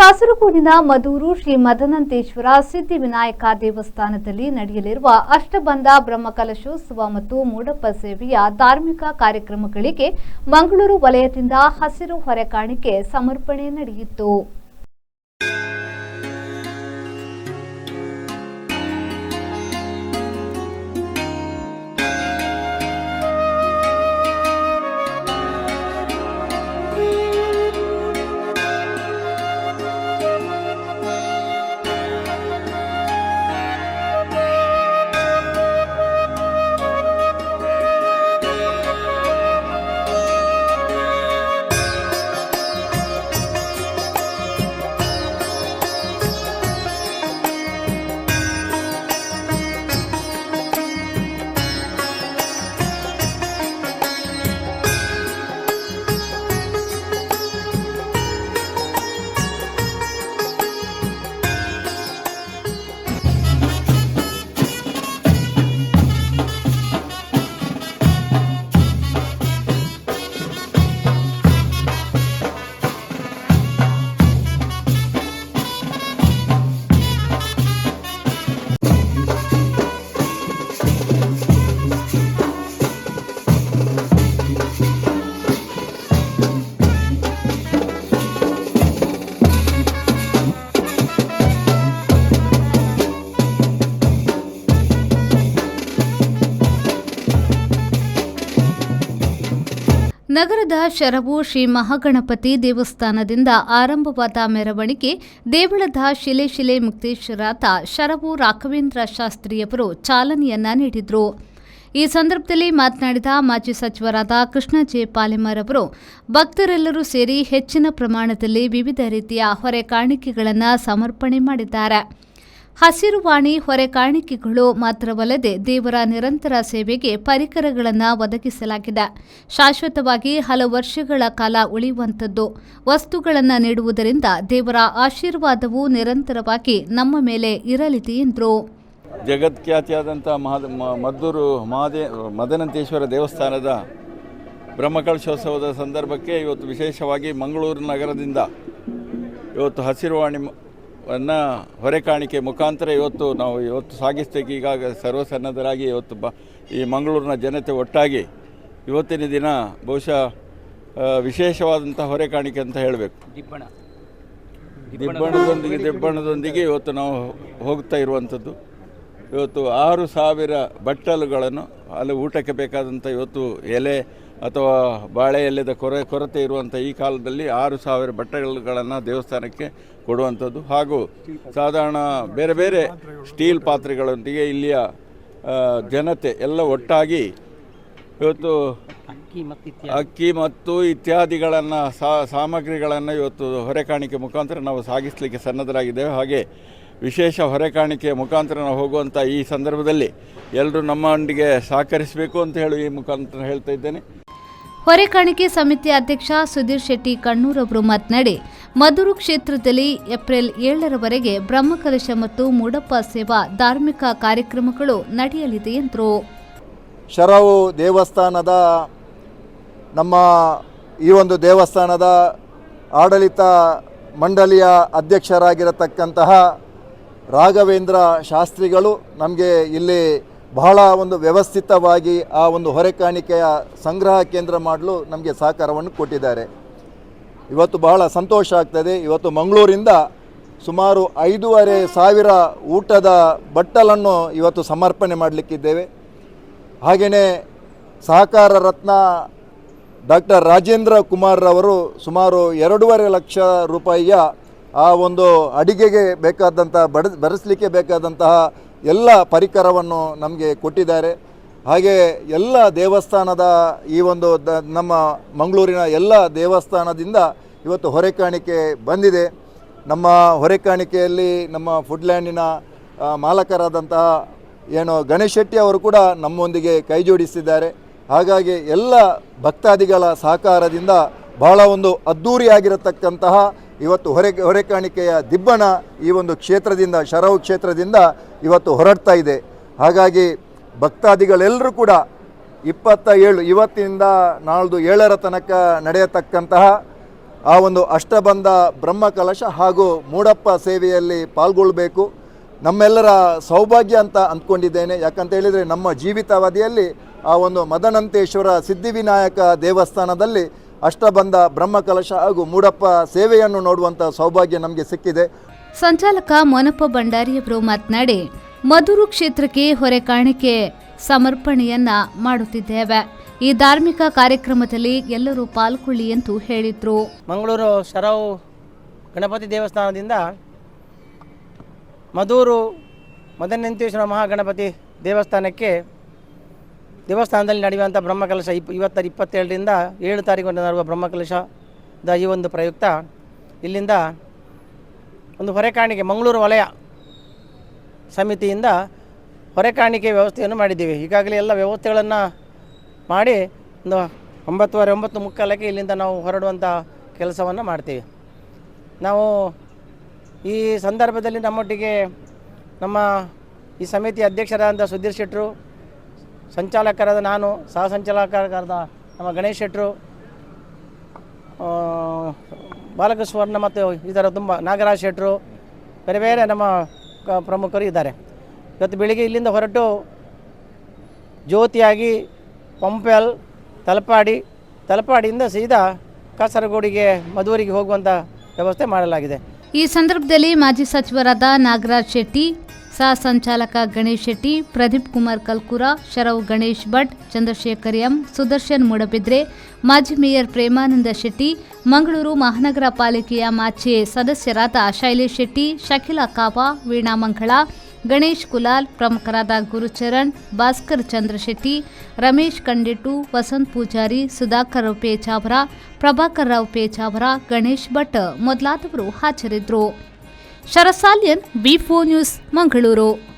ಕಾಸರಗೋಡಿನ ಮದೂರು ಶ್ರೀ ಮದನಂತೇಶ್ವರ ಸಿದ್ಧಿವಿನಾಯಕ ದೇವಸ್ಥಾನದಲ್ಲಿ ನಡೆಯಲಿರುವ ಅಷ್ಟಬಂಧ ಬ್ರಹ್ಮಕಲಶೋತ್ಸವ ಮತ್ತು ಮೂಡಪ್ಪ ಸೇವೆಯ ಧಾರ್ಮಿಕ ಕಾರ್ಯಕ್ರಮಗಳಿಗೆ ಮಂಗಳೂರು ವಲಯದಿಂದ ಹಸಿರು ಹೊರೆಕಾಣಿಕೆ ಸಮರ್ಪಣೆ ನಡೆಯಿತು. ನಗರದ ಶರವು ಶ್ರೀ ಮಹಾಗಣಪತಿ ದೇವಸ್ಥಾನದಿಂದ ಆರಂಭವಾದ ಮೆರವಣಿಗೆ ದೇವಳದ ಶಿಲೆ ಶಿಲೆ ಮುಕ್ತೇಶ್ವರಾದ ಶರವು ರಾಘವೇಂದ್ರ ಶಾಸ್ತ್ರಿಯವರು ಚಾಲನೆಯನ್ನ ನೀಡಿದರು. ಈ ಸಂದರ್ಭದಲ್ಲಿ ಮಾತನಾಡಿದ ಮಾಜಿ ಸಚಿವರಾದ ಕೃಷ್ಣ ಜೆ ಪಾಲೆಮರ್ ಅವರು, ಭಕ್ತರೆಲ್ಲರೂ ಸೇರಿ ಹೆಚ್ಚಿನ ಪ್ರಮಾಣದಲ್ಲಿ ವಿವಿಧ ರೀತಿಯ ಹೊರೆ ಕಾಣಿಕೆಗಳನ್ನು ಸಮರ್ಪಣೆ ಮಾಡಿದ್ದಾರೆ. ಹಸಿರುವಾಣಿ ಹೊರೆ ಕಾಣಿಕೆಗಳು ಮಾತ್ರವಲ್ಲದೆ ದೇವರ ನಿರಂತರ ಸೇವೆಗೆ ಪರಿಕರಗಳನ್ನು ಒದಗಿಸಲಾಗಿದೆ. ಶಾಶ್ವತವಾಗಿ ಹಲವು ವರ್ಷಗಳ ಕಾಲ ಉಳಿಯುವಂಥದ್ದು. ವಸ್ತುಗಳನ್ನು ನೀಡುವುದರಿಂದ ದೇವರ ಆಶೀರ್ವಾದವು ನಿರಂತರವಾಗಿ ನಮ್ಮ ಮೇಲೆ ಇರಲಿದೆ ಎಂದರು. ಜಗತ್ಖ್ಯಾತಿಯಾದಂಥ ಮಹದ ಮದ್ದೂರು ಮಹಾದೇ, ಮದನಂತೇಶ್ವರ ದೇವಸ್ಥಾನದ ಬ್ರಹ್ಮಕಲಶೋತ್ಸವದ ಸಂದರ್ಭಕ್ಕೆ ಇವತ್ತು ವಿಶೇಷವಾಗಿ ಮಂಗಳೂರು ನಗರದಿಂದ ಇವತ್ತು ಹಸಿರುವಾಣಿಯನ್ನು ಹೊರೆಕಾಣಿಕೆ ಮುಖಾಂತರ ಇವತ್ತು ನಾವು ಇವತ್ತು ಸಾಗಿಸಲಿಕ್ಕೆ ಈಗಾಗ ಸರ್ವಸನ್ನದ್ಧರಾಗಿ ಇವತ್ತು ಬ ಈ ಮಂಗಳೂರಿನ ಜನತೆ ಒಟ್ಟಾಗಿ ಇವತ್ತಿನ ದಿನ ಬಹುಶಃ ವಿಶೇಷವಾದಂಥ ಹೊರೆ ಕಾಣಿಕೆ ಅಂತ ಹೇಳಬೇಕು. ದಿಬ್ಬಣ. ದಿಬ್ಬಣದೊಂದಿಗೆ ದಿಬ್ಬಣದೊಂದಿಗೆ ಇವತ್ತು ನಾವು ಹೋಗ್ತಾ ಇರುವಂಥದ್ದು. ಇವತ್ತು ಆರು ಸಾವಿರ ಬಟ್ಟಲುಗಳನ್ನು ಅಲ್ಲಿ ಊಟಕ್ಕೆ ಬೇಕಾದಂಥ ಇವತ್ತು ಎಲೆ ಅಥವಾ ಬಾಳೆ ಎಲೆದ ಕೊರೆ ಕೊರತೆ ಇರುವಂಥ ಈ ಕಾಲದಲ್ಲಿ ಆರು ಸಾವಿರ ಬಟ್ಟೆಗಳನ್ನು ದೇವಸ್ಥಾನಕ್ಕೆ ಕೊಡುವಂಥದ್ದು. ಹಾಗೂ ಸಾಧಾರಣ ಬೇರೆ ಬೇರೆ ಸ್ಟೀಲ್ ಪಾತ್ರೆಗಳೊಂದಿಗೆ ಇಲ್ಲಿಯ ಜನತೆ ಎಲ್ಲ ಒಟ್ಟಾಗಿ ಇವತ್ತು ಅಕ್ಕಿ ಮತ್ತು ಇತ್ಯಾದಿಗಳನ್ನು ಸಾ ಸಾಮಗ್ರಿಗಳನ್ನು ಇವತ್ತು ಹೊರೆಕಾಣಿಕೆ ಮುಖಾಂತರ ನಾವು ಸಾಗಿಸಲಿಕ್ಕೆ ಸನ್ನದ್ಧರಾಗಿದ್ದೇವೆ. ಹಾಗೆ ವಿಶೇಷ ಹೊರೆಕಾಣಿಕೆಯ ಮುಖಾಂತರ ನಾವು ಹೋಗುವಂಥ ಈ ಸಂದರ್ಭದಲ್ಲಿ ಎಲ್ಲರೂ ನಮ್ಮೊಂದಿಗೆ ಸಹಕರಿಸಬೇಕು ಅಂತ ಹೇಳಿ ಈ ಮುಖಾಂತರ ಹೇಳ್ತಾ ಇದ್ದೇನೆ. ಹೊರೆಕಾಣಿಕೆ ಸಮಿತಿ ಅಧ್ಯಕ್ಷ ಸುಧೀರ್ ಶೆಟ್ಟಿ ಕಣ್ಣೂರವರು ಮಾತನಾಡಿ ಮಧುರು ಕ್ಷೇತ್ರದಲ್ಲಿ ಏಪ್ರಿಲ್ ಏಳರವರೆಗೆ ಬ್ರಹ್ಮಕಲಶ ಮತ್ತು ಮೂಡಪ್ಪ ಸೇವಾ ಧಾರ್ಮಿಕ ಕಾರ್ಯಕ್ರಮಗಳು ನಡೆಯಲಿದೆ ಎಂದರು. ಶರವು ದೇವಸ್ಥಾನದ ನಮ್ಮ ಈ ಒಂದು ದೇವಸ್ಥಾನದ ಆಡಳಿತ ಮಂಡಳಿಯ ಅಧ್ಯಕ್ಷರಾಗಿರತಕ್ಕಂತಹ ರಾಘವೇಂದ್ರ ಶಾಸ್ತ್ರಿಗಳು ನಮಗೆ ಇಲ್ಲಿ ಬಹಳ ಒಂದು ವ್ಯವಸ್ಥಿತವಾಗಿ ಆ ಒಂದು ಹೊರೆಕಾಣಿಕೆಯ ಸಂಗ್ರಹ ಕೇಂದ್ರ ಮಾಡಲು ನಮಗೆ ಸಹಕಾರವನ್ನು ಕೊಟ್ಟಿದ್ದಾರೆ. ಇವತ್ತು ಬಹಳ ಸಂತೋಷ ಆಗ್ತದೆ. ಇವತ್ತು ಮಂಗಳೂರಿಂದ ಸುಮಾರು ಐದೂವರೆ ಸಾವಿರ ಊಟದ ಬಟ್ಟಲನ್ನು ಇವತ್ತು ಸಮರ್ಪಣೆ ಮಾಡಲಿಕ್ಕಿದ್ದೇವೆ. ಹಾಗೆಯೇ ಸಹಕಾರ ರತ್ನ ಡಾಕ್ಟರ್ ರಾಜೇಂದ್ರ ಕುಮಾರ್ರವರು ಸುಮಾರು ಎರಡೂವರೆ ಲಕ್ಷ ರೂಪಾಯಿಯ ಆ ಒಂದು ಅಡಿಗೆಗೆ ಬೇಕಾದಂತಹ ಬಡ, ಬರೆಸಲಿಕ್ಕೆ ಬೇಕಾದಂತಹ ಎಲ್ಲ ಪರಿಕರವನ್ನು ನಮಗೆ ಕೊಟ್ಟಿದ್ದಾರೆ. ಹಾಗೆ ಎಲ್ಲ ದೇವಸ್ಥಾನದ ಈ ಒಂದು ದ, ನಮ್ಮ ಮಂಗಳೂರಿನ ಎಲ್ಲ ದೇವಸ್ಥಾನದಿಂದ ಇವತ್ತು ಹೊರೆಕಾಣಿಕೆ ಬಂದಿದೆ. ನಮ್ಮ ಹೊರೆಕಾಣಿಕೆಯಲ್ಲಿ ನಮ್ಮ ಫುಡ್ಲ್ಯಾಂಡಿನ ಮಾಲಕರಾದಂತಹ ಏನು ಗಣೇಶ್ ಶೆಟ್ಟಿ ಅವರು ಕೂಡ ನಮ್ಮೊಂದಿಗೆ ಕೈ ಜೋಡಿಸಿದ್ದಾರೆ. ಹಾಗಾಗಿ ಎಲ್ಲ ಭಕ್ತಾದಿಗಳ ಸಹಕಾರದಿಂದ ಬಹಳ ಒಂದು ಅದ್ಧೂರಿಯಾಗಿರತಕ್ಕಂತಹ ಇವತ್ತು ಹೊರೆ ಹೊರೆಕಾಣಿಕೆಯ ದಿಬ್ಬಣ ಈ ಒಂದು ಕ್ಷೇತ್ರದಿಂದ ಶರವು ಕ್ಷೇತ್ರದಿಂದ ಇವತ್ತು ಹೊರಡ್ತಾ ಇದೆ. ಹಾಗಾಗಿ ಭಕ್ತಾದಿಗಳೆಲ್ಲರೂ ಕೂಡ ಇಪ್ಪತ್ತ ಏಳು ಇವತ್ತಿನಿಂದ ನಾಳ್ದು ಏಳರ ತನಕ ನಡೆಯತಕ್ಕಂತಹ ಆ ಒಂದು ಅಷ್ಟಬಂಧ ಬ್ರಹ್ಮಕಲಶ ಹಾಗೂ ಮೂಡಪ್ಪ ಸೇವೆಯಲ್ಲಿ ಪಾಲ್ಗೊಳ್ಬೇಕು. ನಮ್ಮೆಲ್ಲರ ಸೌಭಾಗ್ಯ ಅಂತ ಅಂದ್ಕೊಂಡಿದ್ದೇನೆ. ಯಾಕಂತ ಹೇಳಿದರೆ ನಮ್ಮ ಜೀವಿತಾವಧಿಯಲ್ಲಿ ಆ ಒಂದು ಮದನಂತೇಶ್ವರ ಸಿದ್ಧಿವಿನಾಯಕ ದೇವಸ್ಥಾನದಲ್ಲಿ ಅಷ್ಟಬಂಧ ಬ್ರಹ್ಮಕಲಶ ಹಾಗೂ ಮೂಡಪ್ಪ ಸೇವೆಯನ್ನು ನೋಡುವಂಥ ಸೌಭಾಗ್ಯ ನಮಗೆ ಸಿಕ್ಕಿದೆ. ಸಂಚಾಲಕ ಮೊನಪ್ಪ ಭಂಡಾರಿಯವರು ಮಾತನಾಡಿ ಮಧುರು ಕ್ಷೇತ್ರಕ್ಕೆ ಹೊರೆ ಕಾಣಿಕೆ ಸಮರ್ಪಣೆಯನ್ನ ಮಾಡುತ್ತಿದ್ದೇವೆ. ಈ ಧಾರ್ಮಿಕ ಕಾರ್ಯಕ್ರಮದಲ್ಲಿ ಎಲ್ಲರೂ ಪಾಲ್ಗೊಳ್ಳಿ ಎಂದು ಹೇಳಿದ್ರು. ಮಂಗಳೂರು ಶರವು ಗಣಪತಿ ದೇವಸ್ಥಾನದಿಂದ ಮಧೂರು ಮದನಂತೇಶ್ವರ ಮಹಾಗಣಪತಿ ದೇವಸ್ಥಾನಕ್ಕೆ ದೇವಸ್ಥಾನದಲ್ಲಿ ನಡೆಯುವಂಥ ಬ್ರಹ್ಮಕಲಶ ಇಪ್ ಇವತ್ತರ ಇಪ್ಪತ್ತೇಳರಿಂದ ಏಳು ತಾರೀಕು ನಡುವ ಬ್ರಹ್ಮಕಲಶದ ಈ ಒಂದು ಪ್ರಯುಕ್ತ, ಇಲ್ಲಿಂದ ಒಂದು ಹೊರೆಕಾಣಿಕೆ ಮಂಗಳೂರು ವಲಯ ಸಮಿತಿಯಿಂದ ಹೊರೆಕಾಣಿಕೆ ವ್ಯವಸ್ಥೆಯನ್ನು ಮಾಡಿದ್ದೀವಿ. ಈಗಾಗಲೇ ಎಲ್ಲ ವ್ಯವಸ್ಥೆಗಳನ್ನು ಮಾಡಿ ಒಂದು ಒಂಬತ್ತುವರೆ, ಒಂಬತ್ತು ಮುಕ್ಕಾಲಕ್ಕೆ ಇಲ್ಲಿಂದ ನಾವು ಹೊರಡುವಂಥ ಕೆಲಸವನ್ನು ಮಾಡ್ತೀವಿ. ನಾವು ಈ ಸಂದರ್ಭದಲ್ಲಿ ನಮ್ಮೊಟ್ಟಿಗೆ ನಮ್ಮ ಈ ಸಮಿತಿ ಅಧ್ಯಕ್ಷರಾದಂಥ ಸುಧೀರ್ ಶೆಟ್ಟರು ಸಂಚಾಲಕರಾದ ನಾನು, ಸಹ ಸಂಚಾಲಕರಾದ ನಮ್ಮ ಗಣೇಶ್ ಶೆಟ್ಟರು ಬಾಲಕೃಷ್ಣ ಮತ್ತು ಇದರ ತುಂಬ ನಾಗರಾಜ್ ಶೆಟ್ಟರು ಬೇರೆ ಬೇರೆ ನಮ್ಮ ಪ್ರಮುಖರು ಇದ್ದಾರೆ. ಇವತ್ತು ಬೆಳಿಗ್ಗೆ ಇಲ್ಲಿಂದ ಹೊರಟು ಜ್ಯೋತಿಯಾಗಿ ಪಂಪೆಲ್ ತಲಪಾಡಿ, ತಲಪಾಡಿಯಿಂದ ಸೀದಾ ಕಾಸರಗೋಡಿಗೆ ಮಧುವರಿಗೆ ಹೋಗುವಂಥ ವ್ಯವಸ್ಥೆ ಮಾಡಲಾಗಿದೆ. ಈ ಸಂದರ್ಭದಲ್ಲಿ ಮಾಜಿ ಸಚಿವರಾದ ನಾಗರಾಜ್ ಶೆಟ್ಟಿ, ಸಹ ಸಂಚಾಲಕ ಗಣೇಶ್ ಶೆಟ್ಟಿ, ಪ್ರದೀಪ್ ಕುಮಾರ್ ಕಲ್ಕುರ, ಶರವ್ ಗಣೇಶ್ ಭಟ್, ಚಂದ್ರಶೇಖರ್ ಎಂ, ಸುದರ್ಶನ್ ಮೂಡಬಿದ್ರೆ, ಮಾಜಿ ಮೇಯರ್ ಪ್ರೇಮಾನಂದ ಶೆಟ್ಟಿ, ಮಂಗಳೂರು ಮಹಾನಗರ ಪಾಲಿಕೆಯ ಮಾಚೆ ಸದಸ್ಯರಾದ ಶೈಲೇಶ್ ಶೆಟ್ಟಿ, ಶಕಿಲಾ ಕಾಪಾ ವೀಣಾ ಮಂಗಳ ಗಣೇಶ್ ಕುಲಾಲ್ ಪ್ರಮುಖರಾದ ಗುರುಚರಣ್, ಭಾಸ್ಕರ್ ಚಂದ್ರಶೆಟ್ಟಿ, ರಮೇಶ್ ಕಂಡೆಟ್ಟು, ವಸಂತ್ ಪೂಜಾರಿ, ಸುಧಾಕರ್ ರಾವ್ ಪೇಚಾವರ, ಪ್ರಭಾಕರ್ ರಾವ್ ಪೇಚಾವರ, ಗಣೇಶ್ ಭಟ್ ಮೊದಲಾದವರು ಹಾಜರಿದ್ದರು ಶರಸಾಲಿಯನ್, ಬಿ ನ್ಯೂಸ್, ಮಂಗಳೂರು.